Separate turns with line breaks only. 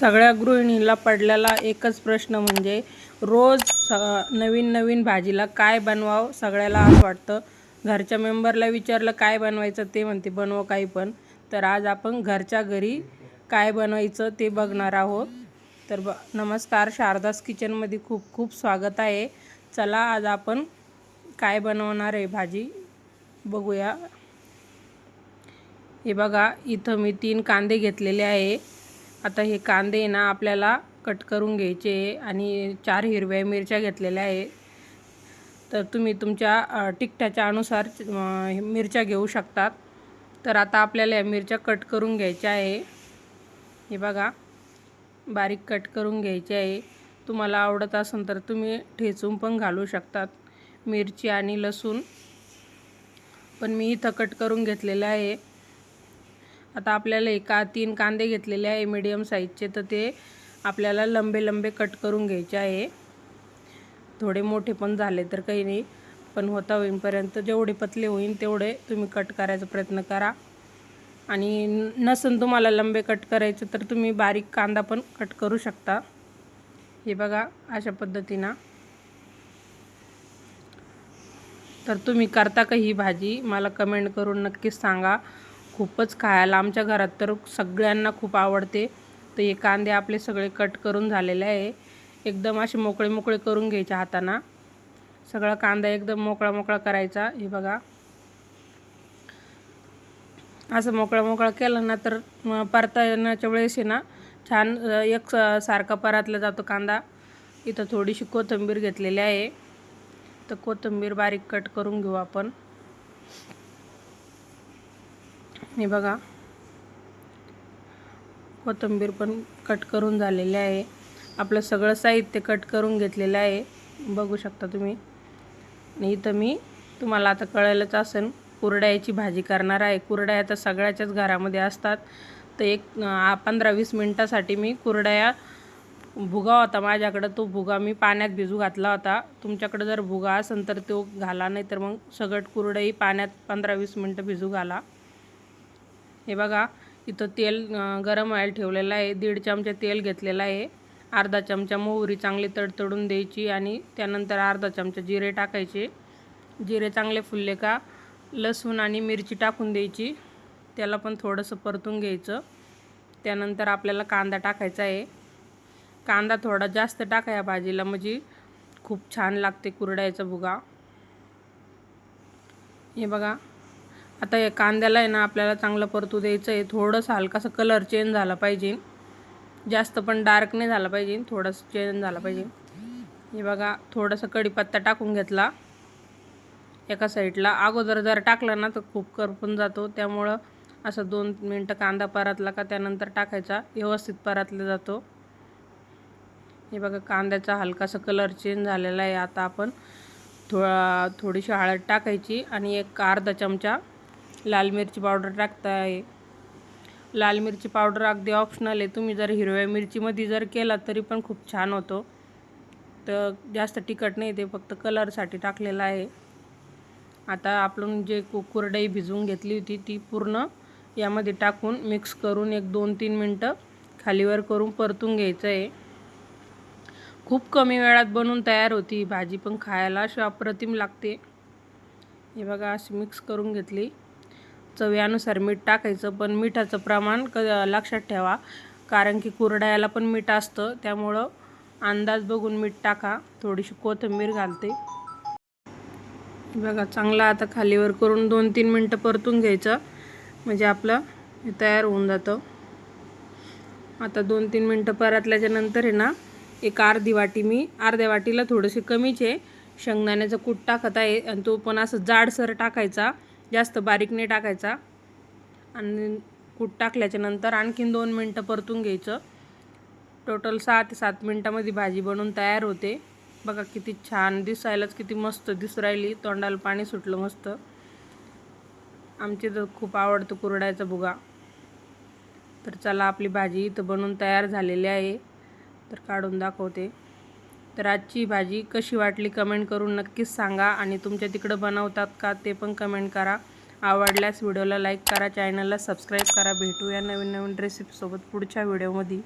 सगळ्या गृहिणीला पडलेला एकच प्रश्न म्हणजे रोज स- नवीन नवीन भाजीला काय बनवावं सगळ्याला असं वाटतं. घरच्या मेंबरला विचारलं काय बनवायचं? ते म्हणते बनव काही पण. तर आज आपण घरच्या घरी काय बनवायचं ते बघणार आहोत. तर ब नमस्कार शारदास किचनमध्ये खूप खूप स्वागत आहे. चला आज आपण काय बनवणार आहे भाजी बघूया. हे बघा इथं मी तीन कांदे घेतलेले आहे. आता हे कांदे ना आपल्याला कट करून घ्यायचे आणि चार हिरव्या मिरच्या घेतलेल्या आहे. तर तुम्ही तुमच्या टिकट्याच्या अनुसार मिरच्या घेऊ शकतात. तर आता आपल्याला या मिरच्या कट करून घ्यायच्या आहे. हे बघा बारीक कट करून घ्यायचे आहे. तुम्हाला आवडत असेल तर तुम्ही ठेचून पण घालू शकतात. मिरची आणि लसूण. पण मी इथं कट करून घेतलेलं आहे. आता आपल्याला एका तीन कांदे घेतलेले आहे मीडियम साईजचे तर ते आपल्याला लंबे लंबे कट करून घ्यायचे आहे. थोडे मोठे पण झाले तर काही नाही पण होता होईपर्यंत जेवढे पतले होईल तेवढे तुम्ही कट करायचा प्रयत्न करा. आणि नसून तुम्हाला लंबे कट करायचे तर तुम्ही बारीक कांदा पण कट करू शकता. हे बघा अशा पद्धतीनं. तर तुम्ही करता का ही भाजी मला कमेंट करून नक्कीच सांगा. खूपच खायला आमच्या घरात तर सगळ्यांना खूप आवडते. तर हे कांदे आपले सगळे कट करून झालेले आहे. एकदम असे मोकळे मोकळे करून घ्यायचे हाताना. सगळा कांदा एकदम मोकळा मोकळा करायचा. हे बघा. असं मोकळा मोकळा केलं ना तर म, वेळेस आहे ना छान एक स- सारखा परातला जातो कांदा. इथं थोडीशी कोथिंबीर घेतलेली आहे. तर कोथिंबीर बारीक कट करून घेऊ आपण. हे बघा. कोथिंबीर पण कट करून झालेले आहे. आपलं सगळं साहित्य कट करून घेतलेलं आहे. बघू शकता तुम्ही. आणि इथं मी तुम्हाला आता कळायलाच असेल कुरड्याची भाजी करणार आहे. कुरड्या आता सगळ्याच्याच घरामध्ये असतात. तर एक पंधरा वीस मिनटासाठी मी कुरड्या भुगा होता माझ्याकडं. तो भुगा मी पाण्यात भिजू घातला होता. तुमच्याकडे जर भुगा असेल तर तो घाला नाही तर मग सगळं कुरडई पाण्यात पंधरा वीस मिनटं भिजू घाला. हे बघा इथं तेल गरम व्हायला ठेवलेलं आहे. दीड चमचा तेल घेतलेलं आहे. अर्धा चमचा मोहरी चांगली तडतडून द्यायची आणि त्यानंतर अर्धा चमचा जिरे टाकायचे. जिरे चांगले फुलले का लसूण आणि मिरची टाकून द्यायची. त्याला पण थोडंसं परतून घ्यायचं. त्यानंतर आपल्याला कांदा टाकायचा आहे. कांदा थोडा जास्त टाका या भाजीला म्हणजे खूप छान लागते कुरड्याचा भुगा. हे बघा आता या कांद्याला आहे ना आपल्याला चांगलं परतू द्यायचं आहे. थोडंसं हलकासा कलर चेंज झाला पाहिजे. जास्त पण डार्क नाही झाला पाहिजे. थोडंसं चेंज झाला पाहिजे. हे बघा थोडंसं कढीपत्ता टाकून घेतला. एका साईडला अगोदर जर टाकलं ना तर खूप करपून जातो. त्यामुळं असं दोन मिनटं कांदा परतला का त्यानंतर टाकायचा. व्यवस्थित परतला जातो. हे बघा कांद्याचा हलकासा कलर चेंज झालेला आहे. आता आपण थोडा थोडीशी हळद टाकायची आणि एक अर्धा चमचा लाल मिरची पावडर टाकता आहे लाल मिरची पावडर अगदी ऑप्शनल आहे. तुम्ही जर हिरव्या मिरचीमध्ये जर केला तरी पण खूप छान होतो. तर जास्त तिखट नाही ते फक्त कलरसाठी टाकलेलं आहे. आता आपण जे कु कुरडई भिजवून घेतली होती ती पूर्ण यामध्ये टाकून मिक्स करून एक दोन तीन मिनटं खालीवर करून परतून घ्यायचं आहे खूप कमी वेळात बनवून तयार होती. भाजी पण खायला अशी अप्रतिम लागते. हे बघा अशी मिक्स करून घेतली. चवीनुसार मीठ टाकायचं पण मिठाचं प्रमाण क लक्षात ठेवा. कारण की कुरड्याला पण मीठ असतं. त्यामुळं अंदाज बघून मीठ टाका. थोडीशी कोथिंबीर घालते. बघा चांगला आता खालीवर करून दोन तीन मिनटं परतून घ्यायचं. म्हणजे आपलं हे तयार होऊन जातं. आता दोन तीन मिनटं परतल्याच्या नंतर आहे ना एक अर्धी वाटी मी अर्ध्या वाटीला थोडेसे कमीच आहे. शेंगदाण्याचा कूट टाकत आहे. आणि तो पण असं जाडसर टाकायचा. जास्त बारीक नाही टाकायचा. आणि कूट टाकल्याच्यानंतर आणखीन दोन मिनटं परतून घ्यायचं. टोटल सहा ते सात मिनटामध्ये भाजी बनवून तयार होते. बघा किती छान दिसायलाच किती मस्त दिस राहिली. तोंडाला पाणी सुटलं मस्त. आमचे तर खूप आवडतं कुरडायचा भुगा तर चला आपली भाजी इथं बनवून तयार झालेली आहे. तर काढून दाखवते. तर आजची भाजी कशी वाटली कमेंट करून नक्कीच सांगा आणि तुमच्या तिकडं बनवतात का ते पण कमेंट करा. आवडल्यास व्हिडिओला लाईक करा चॅनलला सबस्क्राईब करा. भेटूया नवीन नवीन रेसिपीसोबत पुढच्या व्हिडिओमध्ये.